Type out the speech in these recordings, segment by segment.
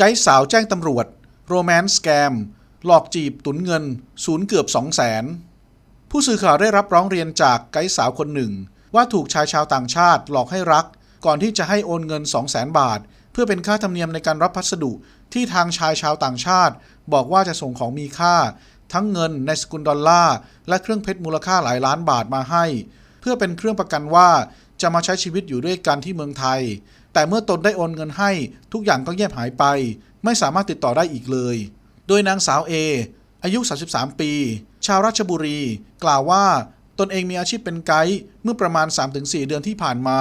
ไกด์สาวแจ้งตำรวจ โรแมนต์สแกม หลอกจีบตุนเงิน ศูนย์เกือบ2 0 0แสนผู้สื่อข่าวได้รับร้องเรียนจากไกด์สาวคนหนึ่ง ว่าถูกชายชาวต่างชาติหลอกให้รัก ก่อนที่จะให้โอนเงิน 2 0 0แสนบาท เพื่อเป็นค่าธรรมเนียมในการรับพัสดุที่ทางชายชาวต่างชาติ บอกว่าจะส่งของมีค่า ทั้งเงินในสกุลดอลลาร์และเครื่องเพชรมูลค่าหลายล้านบาทมาให้ เพื่อเป็นเครื่องประกันว่า จะมาใช้ชีวิตอยู่ด้วยกันที่เมืองไทย แต่เมื่อตนได้โอนเงินให้ทุกอย่างก็เงียบหายไป ไม่สามารถติดต่อได้อีกเลย โดยนางสาวเออายุ 33 ปี ชาวราชบุรี กล่าวว่าตนเองมีอาชีพเป็นไกด์เมื่อประมาณ 3-4 เดือนที่ผ่านมา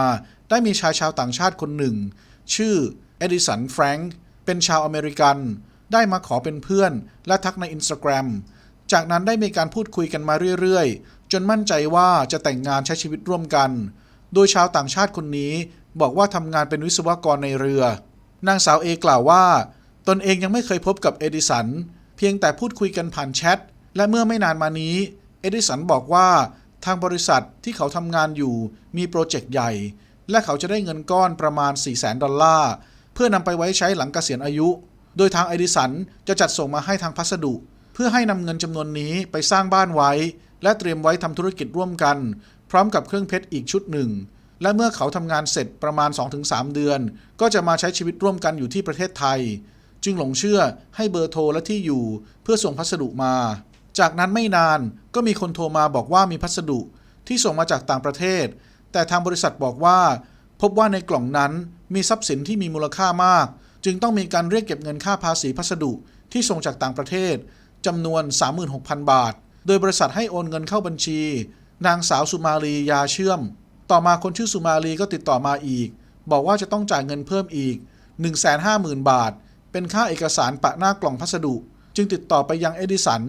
ได้มีชายชาวต่างชาติคนหนึ่ง ชื่อเอดิสันแฟรงค์เป็นชาวอเมริกัน ได้มาขอเป็นเพื่อนและทักในอินสตาแกรมจากนั้นได้มีการพูดคุยกันมาเรื่อยๆ จนมั่นใจว่าจะแต่งงานใช้ชีวิตร่วมกัน โดยชาวต่างชาติคนนี้บอกว่าทำงานเป็นวิศวกรในเรือ นางสาวเอกล่าวว่า ตนเองยังไม่เคยพบกับเอดิสัน เพียงแต่พูดคุยกันผ่านแชท และเมื่อไม่นานมานี้ เอดิสันบอกว่าทางบริษัทที่เขาทำงานอยู่มีโปรเจกต์ใหญ่ และเขาจะได้เงินก้อนประมาณ 4 0 0 0 0 0ดอลลาร์ เพื่อนำไปไว้ใช้หลังเกษียณอายุ โดยทางเอดิสันจะจัดส่งมาให้ทางพัสดุ เพื่อให้นำเงินจำนวนนี้ไปสร้างบ้านไว้ และเตรียมไว้ทำธุรกิจร่วมกัน พร้อมกับเครื่องเพชรอีกชุดหนึ่ง และเมื่อเขาทำงานเสร็จประมาณ 2-3 เดือน ก็จะมาใช้ชีวิตร่วมกันอยู่ที่ประเทศไทย จึงหลงเชื่อให้เบอร์โทรและที่อยู่เพื่อส่งพัสดุมา จากนั้นไม่นานก็มีคนโทรมาบอกว่ามีพัสดุที่ส่งมาจากต่างประเทศ แต่ทางบริษัทบอกว่า พบว่าในกล่องนั้นมีทรัพย์สินที่มีมูลค่ามาก จึงต้องมีการเรียกเก็บเงินค่าภาษีพัสดุที่ส่งจากต่างประเทศจำนวน 36,000 บาท โดยบริษัทให้โอนเงินเข้าบัญชี นางสาวสุมาลียาเชื่อม ต่อมาคนชื่อสุมาลีก็ติดต่อมาอีก บอกว่าจะต้องจ่ายเงินเพิ่มอีก 150,000 บาท เป็นค่าเอกสารปะหน้ากล่องพัสดุ จึงติดต่อไปยังเอดิสัน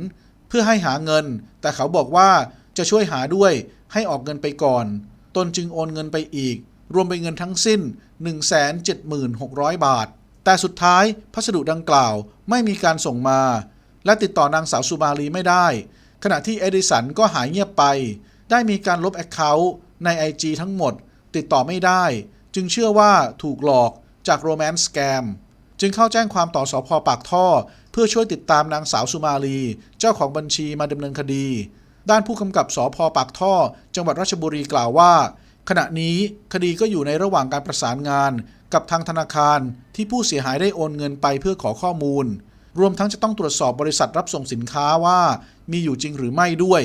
เพื่อให้หาเงิน แต่เขาบอกว่าจะช่วยหาด้วยให้ออกเงินไปก่อน ตนจึงโอนเงินไปอีก รวมเป็นเงินทั้งสิ้น 176,000 บาท แต่สุดท้ายพัสดุดังกล่าวไม่มีการส่งมา และติดต่อนางสาวสุมาลีไม่ได้ ขณะที่เอดิสันก็หายเงียบไป ได้มีการลบแอคเคาท์ใน IG ทั้งหมด ติดต่อไม่ได้ จึงเชื่อว่าถูกหลอกจากโรแมนต์สแกมจึงเข้าแจ้งความต่อสอพปากท่อ เพื่อช่วยติดตามนางสาวสุมาลี เจ้าของบัญชีมาดำเนินคดี ด้านผู้กำกับสอพปากท่อ จังหวัดราชบุรีกล่าวว่า ขณะนี้คดีก็อยู่ในระหว่างการประสานงาน กับทางธนาคารที่ผู้เสียหายได้โอนเงินไปเพื่อขอข้อมูล รวมทั้งจะต้องตรวจสอบบริษัทรับส่งสินค้าว่า มีอยู่จริงหรือไม่ด้วย